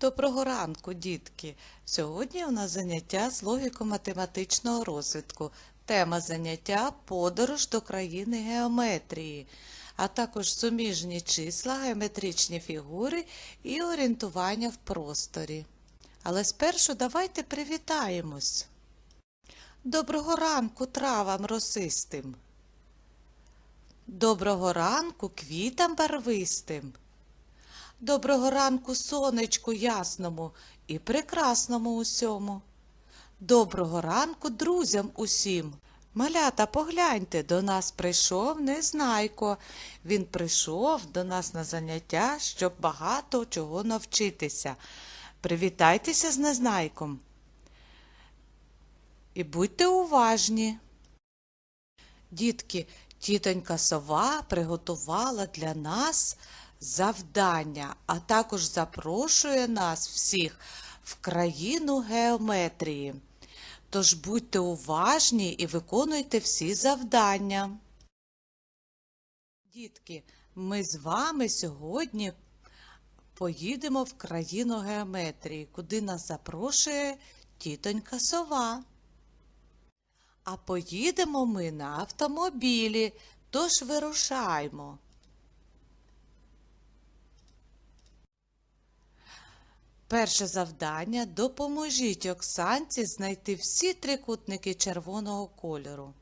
Доброго ранку, дітки! Сьогодні у нас заняття з логіко-математичного розвитку. Тема заняття подорож до країни геометрії, а також суміжні числа, геометричні фігури і орієнтування в просторі. Але спершу давайте привітаємось. Доброго ранку травам росистим. Доброго ранку квітам барвистим. Доброго ранку сонечку ясному і прекрасному усьому. Доброго ранку друзям усім. Малята, погляньте, до нас прийшов Незнайко. Він прийшов до нас на заняття, щоб багато чого навчитися. Привітайтеся з Незнайком. І будьте уважні. Дітки, тітонька сова приготувала для нас завдання, а також запрошує нас всіх в країну геометрії. Тож будьте уважні і виконуйте всі завдання. Дітки, ми з вами сьогодні поїдемо в країну геометрії, куди нас запрошує тітонька сова. А поїдемо ми на автомобілі, тож вирушаймо. Перше завдання допоможіть Оксанці знайти всі трикутники червоного кольору.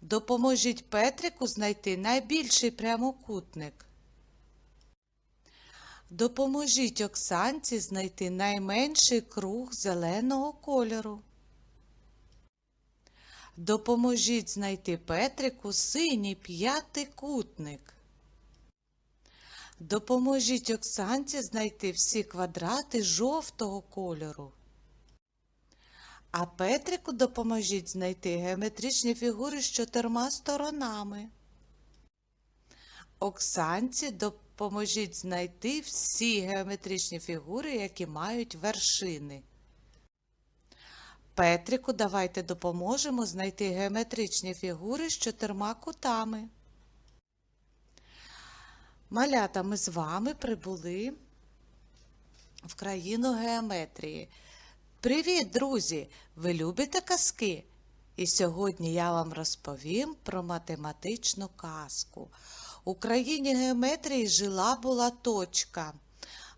Допоможіть Петрику знайти найбільший прямокутник. Допоможіть Оксанці знайти найменший круг зеленого кольору. Допоможіть знайти Петрику синій п'ятикутник. Допоможіть Оксанці знайти всі квадрати жовтого кольору. А Петрику допоможіть знайти геометричні фігури з чотирма сторонами. Оксанці допоможіть знайти всі геометричні фігури, які мають вершини. Петрику давайте допоможемо знайти геометричні фігури з чотирма кутами. Малята, ми з вами прибули в країну геометрії. Привіт, друзі! Ви любите казки? І сьогодні я вам розповім про математичну казку. У країні геометрії жила була точка.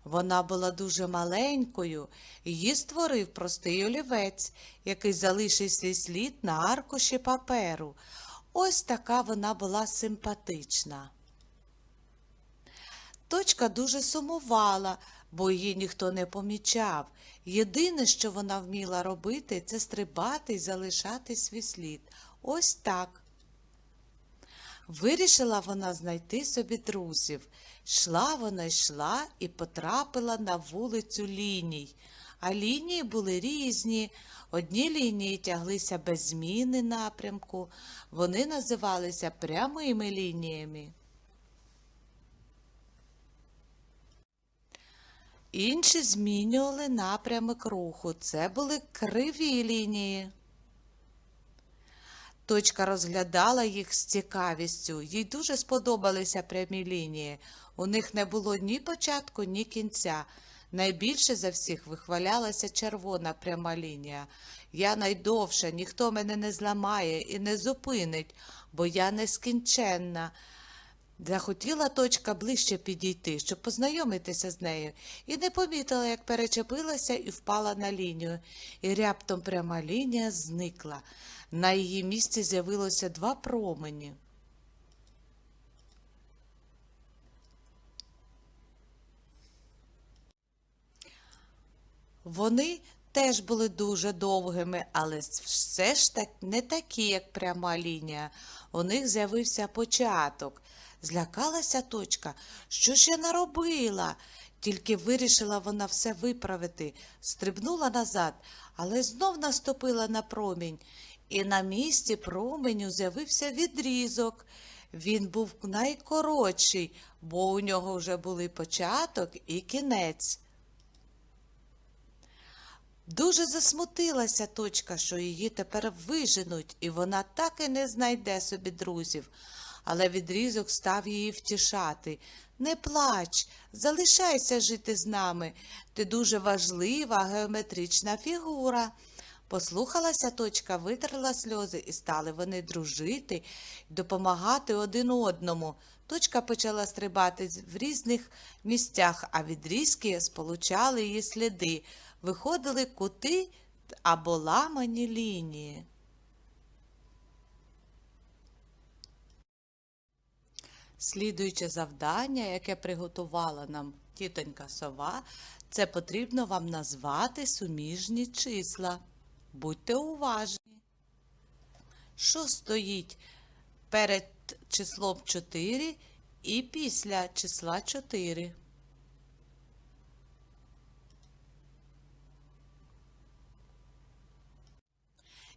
Вона була дуже маленькою, її створив простий олівець, який залишив свій слід на аркуші паперу. Ось така вона була симпатична. Точка дуже сумувала, бо її ніхто не помічав. Єдине, що вона вміла робити, це стрибати і залишати свій слід. Ось так. Вирішила вона знайти собі друзів. Йшла вона йшла і потрапила на вулицю ліній. А лінії були різні. Одні лінії тяглися без зміни напрямку, вони називалися прямими лініями. Інші змінювали напрямок руху. Це були криві лінії. Точка розглядала їх з цікавістю. Їй дуже сподобалися прямі лінії. У них не було ні початку, ні кінця. Найбільше за всіх вихвалялася червона пряма лінія. Я найдовша, ніхто мене не зламає і не зупинить, бо я нескінченна. Захотіла точка ближче підійти, щоб познайомитися з нею, і не помітила, як перечепилася і впала на лінію, і раптом пряма лінія зникла. На її місці з'явилося два промені. Вони теж були дуже довгими, але все ж так не такі, як пряма лінія. У них з'явився початок. Злякалася точка. Що ж я наробила? Тільки вирішила вона все виправити, стрибнула назад, але знов наступила на промінь, і на місці променю з'явився відрізок. Він був найкоротший, бо у нього вже були початок і кінець. Дуже засмутилася точка, що її тепер виженуть, і вона так і не знайде собі друзів. Але відрізок став її втішати. Не плач, залишайся жити з нами. Ти дуже важлива геометрична фігура. Послухалася точка, витерла сльози, і стали вони дружити допомагати один одному. Точка почала стрибати в різних місцях, а відрізки сполучали її сліди. Виходили кути або ламані лінії. Слідуюче завдання, яке приготувала нам тітонька сова, це потрібно вам назвати суміжні числа. Будьте уважні. Що стоїть перед числом 4 і після числа 4?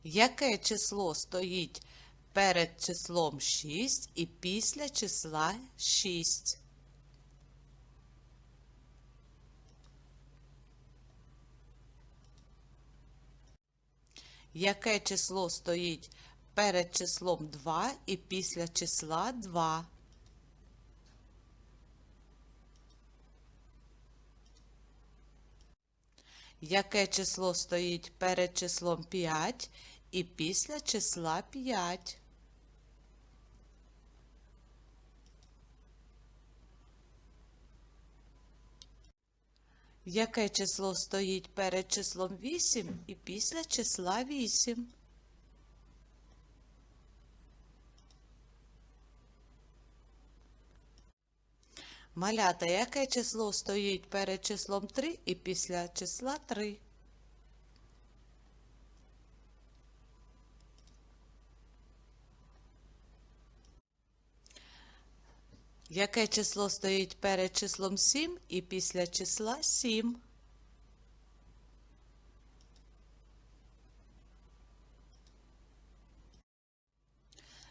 Яке число стоїть перед числом 6 і після числа 6? Яке число стоїть перед числом 2 і після числа 2? Яке число стоїть перед числом 5 і після числа 5? Яке число стоїть перед числом 8 і після числа 8? Малята, яке число стоїть перед числом 3 і після числа 3? Яке число стоїть перед числом 7 і після числа 7?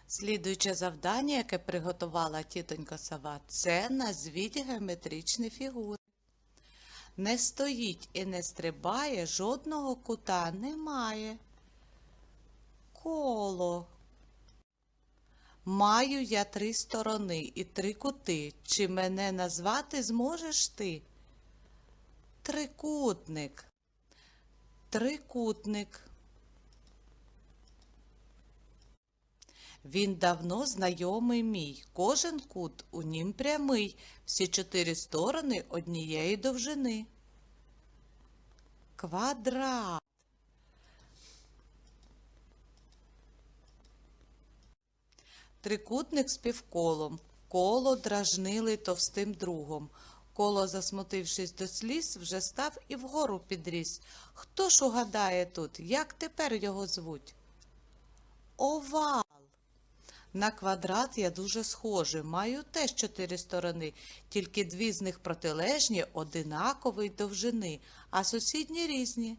Слідуюче завдання, яке приготувала тітонька сова, це назвіть геометричні фігури. Не стоїть і не стрибає, жодного кута немає. Коло. Маю я три сторони і три кути. Чи мене назвати зможеш ти? Трикутник. Трикутник. Він давно знайомий мій. Кожен кут у нім прямий, всі чотири сторони однієї довжини. Квадрат. Трикутник з півколом. Коло дражнили товстим другом. Коло, засмутившись до сліз, вже став і вгору підріс. Хто ж угадає тут, як тепер його звуть? Овал. На квадрат я дуже схожий, маю теж чотири сторони, тільки дві з них протилежні, одинакової довжини, а сусідні різні.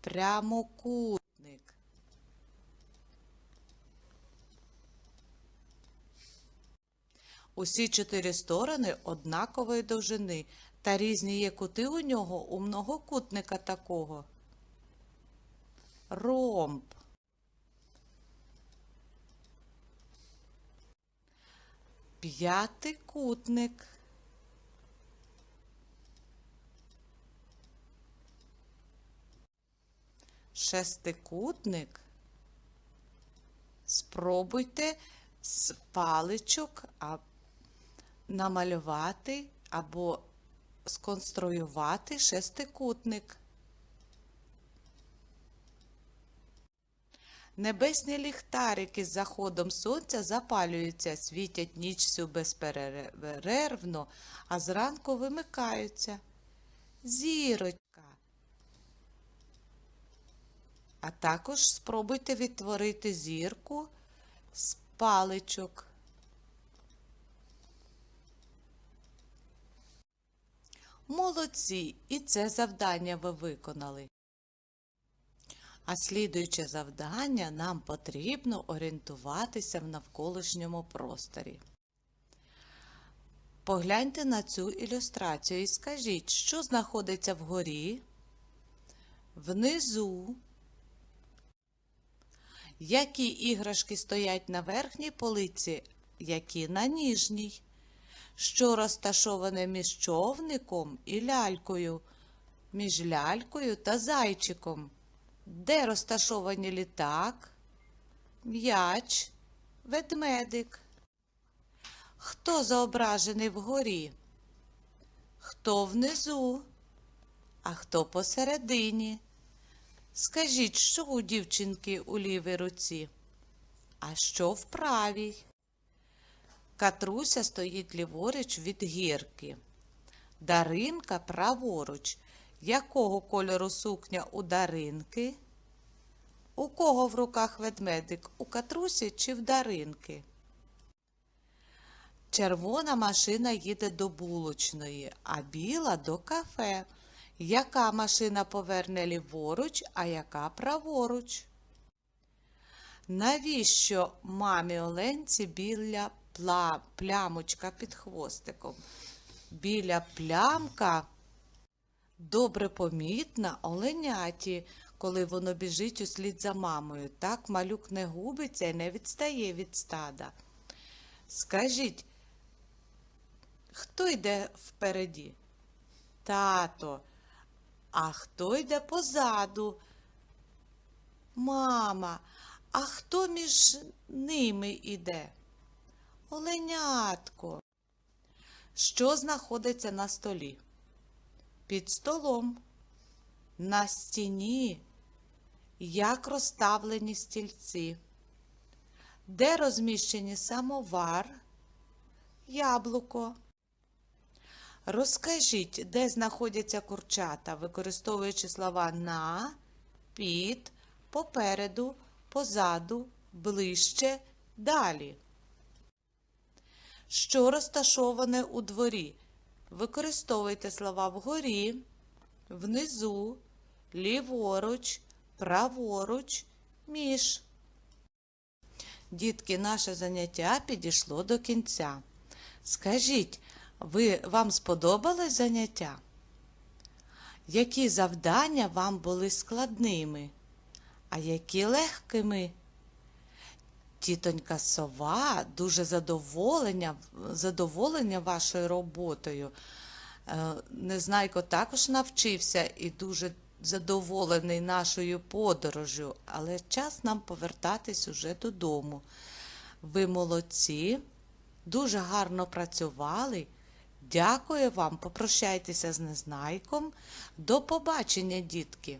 Прямокутник. Усі чотири сторони однакової довжини, та різні є кути у нього у многокутника такого. Ромб. П'ятикутник. Шестикутник. Спробуйте з паличок а, намалювати або сконструювати шестикутник. Небесні ліхтарики з заходом сонця запалюються, світять ніч всю безперервно, а зранку вимикаються. Зірочка. А також спробуйте відтворити зірку з паличок. Молодці! І це завдання ви виконали. А слідуюче завдання нам потрібно орієнтуватися в навколишньому просторі. Погляньте на цю ілюстрацію і скажіть, що знаходиться вгорі, внизу, які іграшки стоять на верхній полиці, які на ніжній. Що розташоване між човником і лялькою, між лялькою та зайчиком. Де розташовані літак, м'яч, ведмедик? Хто зображений вгорі? Хто внизу? А хто посередині? Скажіть, що у дівчинки у лівій руці? А що в правій? Катруся стоїть ліворуч від гірки. Даринка праворуч. Якого кольору сукня у Даринки? У кого в руках ведмедик? У Катрусі чи в Даринки? Червона машина їде до булочної, а біла до кафе. Яка машина поверне ліворуч, а яка праворуч? Навіщо мамі Оленці біля плямочка під хвостиком? Біля плямка добре помітна оленяті, коли воно біжить услід за мамою. Так малюк не губиться і не відстає від стада. Скажіть, хто йде впереді? Тато. А хто йде позаду? Мама, а хто між ними іде? Оленятко. Що знаходиться на столі? Під столом, на стіні, як розставлені стільці, де розміщені самовар, яблуко. Розкажіть, де знаходяться курчата, використовуючи слова на, під, попереду, позаду, ближче, далі. Що розташоване у дворі? Використовуйте слова вгорі, внизу, ліворуч, праворуч, між. Дітки, наше заняття підійшло до кінця. Скажіть, ви, вам сподобалось заняття? Які завдання вам були складними, а які легкими? Тітонька сова дуже задоволення, задоволення вашою роботою. Е, Незнайко також навчився і дуже задоволений нашою подорожю, але час нам повертатись уже додому. Ви молодці, дуже гарно працювали. Дякую вам, попрощайтеся з незнайком. До побачення, дітки!